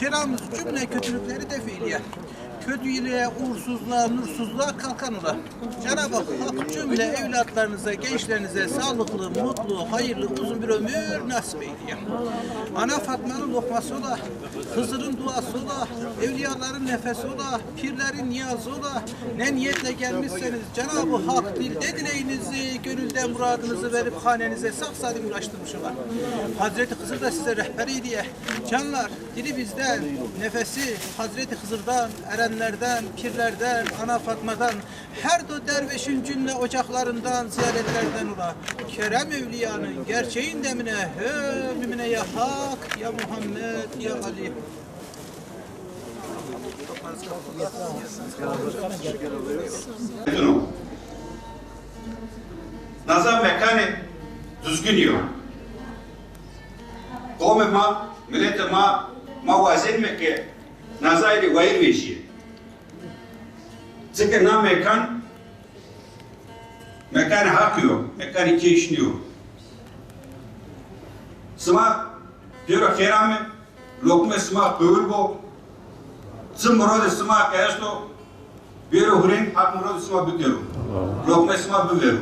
Cenab-ı cümle kötülükleri defiliye. Kötülüğe, uğursuzluğa, nursuzluğa kalkan ola. Cenab-ı Hak cümle evlatlarınıza, gençlerinize sağlıklı, mutlu, hayırlı, uzun bir ömür nasip eyleye. Ana Fatma'nın lokması ola, Hızır'ın duası ola, evliyaların nefesi ola, pirlerin niyazı ola. Ne niyetle gelmişseniz Cenab-ı Hak dilde dileğinizi, gönülden muradınızı verip hanenize sağ salim ulaştırmış ola. Hazreti Hızır da size rehberi diye. Canlar, dili bizden, nefesi Hazreti Hızır'dan, erenlerden, pirlerden, Ana Fatma'dan, her do dervişin cümle ocaklarından, ziyaretlerden ola. Kerem Evliya'nın gerçeğin demine, he mümine ya Hak, ya Muhammed, ya Ali. durum. Nazam mekanı düzgün yok. Kavme ma, millete ma, ma vazin me ki nazayri vayir veşi. Çünkü na mekan, mekan hak yok, mekan iki işini yok. Sıma, diyor kherame, lokme sıma kıvır bu, Sım murad sıma kayasto, Biro hurin hak murad sima bükeru. Lokma sima bükeru.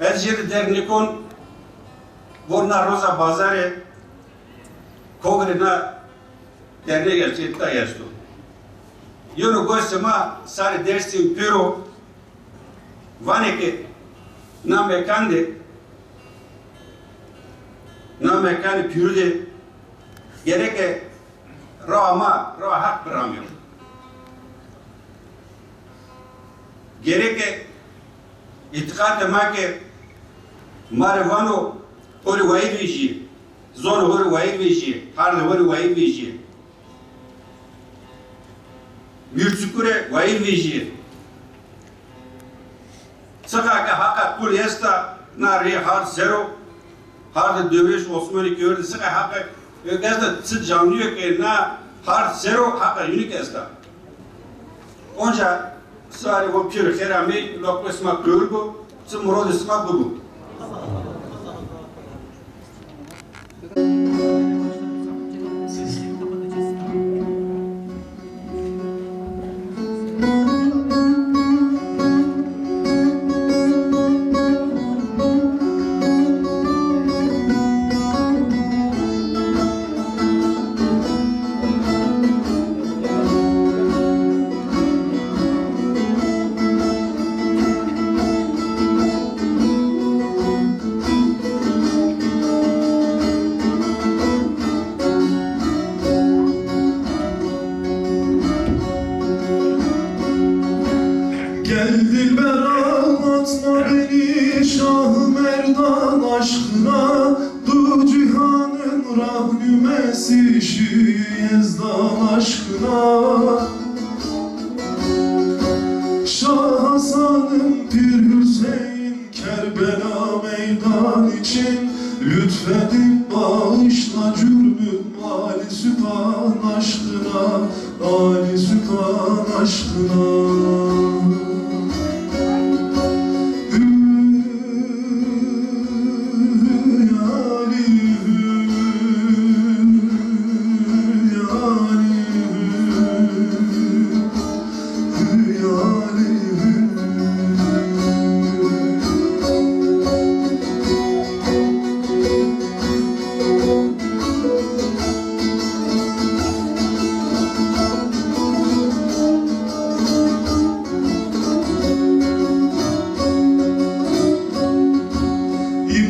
Ez jir dernikon vorna roza bazare kogre na derne gerçi ta yasto. Yono goy sima sare dersi pero vane ke na mekande na mekande pürde gereke rama ra hak bıramıyor. gerek itikad ma ke mare vano ori wai vishi zon ori wai vishi har ori mürtsükure wai vishi saka ka haka kul yesta na re har zero har da dövreş Osmanlı gördü saka haka Gazda tsı canlıyor ki na har zero haka unik esta. Onca sari pure kerami lokko sma kurgo tsı murod sma bugu. Gel dilber beni Şah Merdan aşkına. Du cihanın rahnümesi Şu Yezdan aşkına. Şah Hasan'ım Pir Hüseyin Kerbela meydan için Lütfedip bağışla cürmüm Ali Sübhan aşkına Ali Sübhan aşkına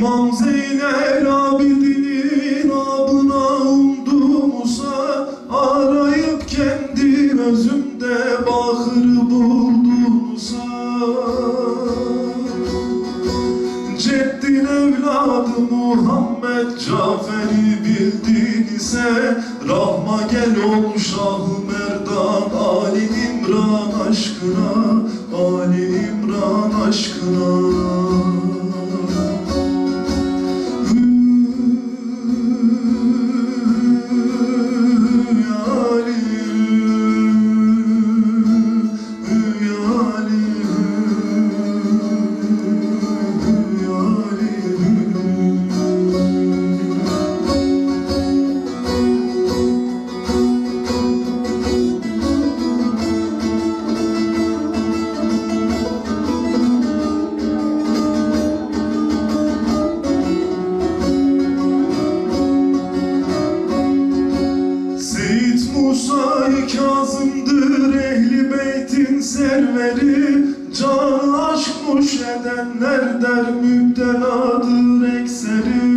İmam Zeynel Abidin'in abına umdu Musa Arayıp kendi özümde bahır buldu Musa Ceddin evladı Muhammed Cafer'i bildin ise Rahma gel ol Şah Merdan Ali İmran aşkına Ali İmran aşkına Musa-i Kazım'dır ehli beytin serveri. Can aşmış edenler der müpteladır ekseri.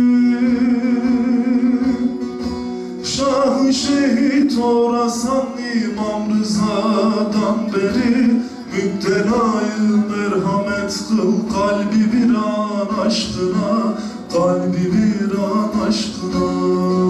Şah-ı şehit orasan İmam Rıza'dan beri. Müptelayı merhamet kıl kalbi bir an aşkına Kalbi bir an aşkına.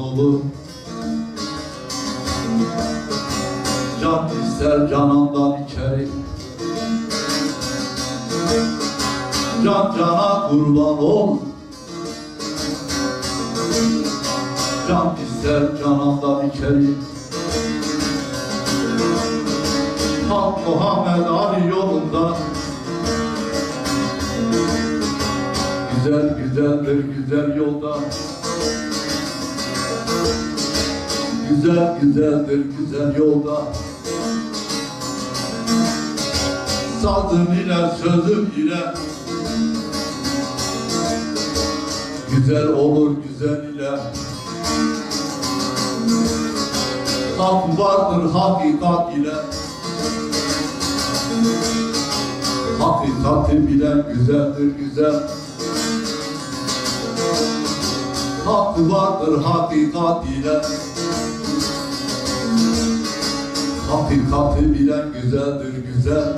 Olur Can ister canandan içeri. Can cana kurban ol. Can ister canandan içeri. Hak Muhammed Ali yolunda. Güzel güzeldir güzel yolda Güzel güzeldir güzel yolda. Sazım ile sözüm ile Güzel olur güzel ile. Hak vardır hakikat ile. Hakikati bilen güzeldir güzel. Hakkı vardır hakikat ile Hakikati bilen güzeldir güzel.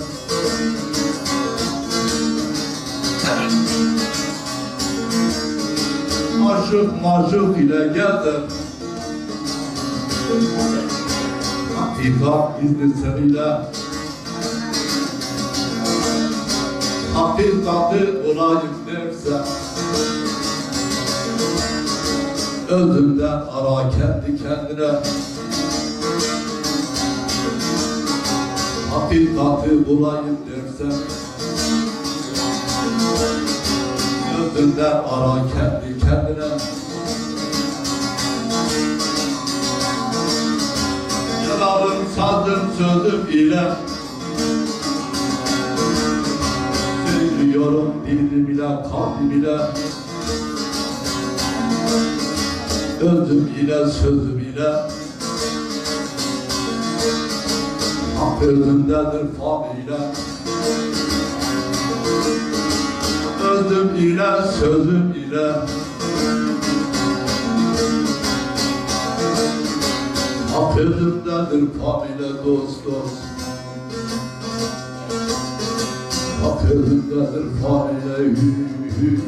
Aşık maşık ile geldim. Hakikat gizli seninle. Hakikati bulayım dersen Özünden ara kendi kendine Hakikati bulayım dersen Özünden ara kendi kendine. Yalarım sazım sözüm ile Söylüyorum dilim ile kalbim ile Özüm ile sözüm ile Özümdedir fam ile Özüm ile sözüm ile. Özümdedir fam ile dost dost Hak özümdedir fam ile hü hü